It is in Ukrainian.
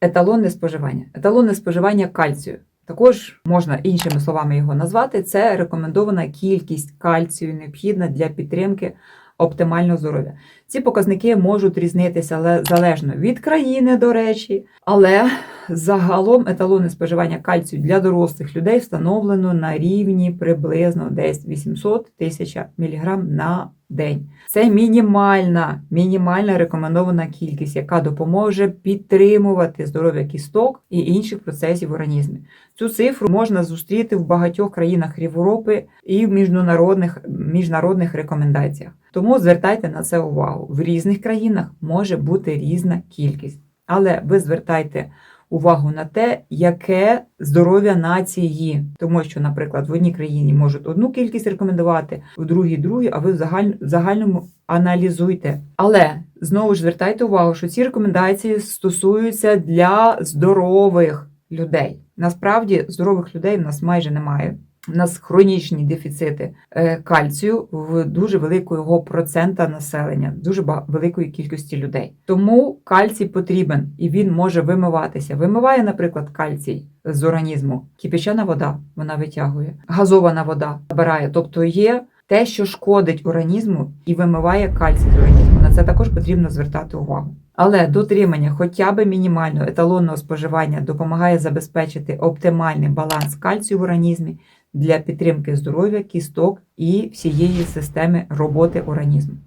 еталонне споживання. Еталонне споживання кальцію. Також можна іншими словами його назвати. Це рекомендована кількість кальцію, необхідна для підтримки оптимального здоров'я. Ці показники можуть різнитися залежно від країни, до речі, але загалом еталонне споживання кальцію для дорослих людей встановлено на рівні приблизно десь 800 тисяч мг на день. Це мінімальна, мінімальна рекомендована кількість, яка допоможе підтримувати здоров'я кісток і інших процесів в організмі. Цю цифру можна зустріти в багатьох країнах Європи і в міжнародних, міжнародних рекомендаціях. Тому звертайте на це увагу. В різних країнах може бути різна кількість, але ви звертайте увагу на те, яке здоров'я нації, тому що, наприклад, в одній країні можуть одну кількість рекомендувати, в другій другій, а ви в загаль- в загальному аналізуйте. Але знову ж звертайте увагу, що ці рекомендації стосуються для здорових людей. Насправді здорових людей в нас майже немає. У нас хронічні дефіцити е, кальцію в дуже великого процента населення, дуже великої кількості людей. Тому кальцій потрібен і він може вимиватися. Вимиває, наприклад, кальцій з організму. Кипячена вода вона витягує, газована вода набирає. Тобто є те, що шкодить організму і вимиває кальцій з організму. На це також потрібно звертати увагу. Але дотримання хоча б мінімального еталонного споживання допомагає забезпечити оптимальний баланс кальцію в організмі для підтримки здоров'я, кісток і всієї системи роботи організму.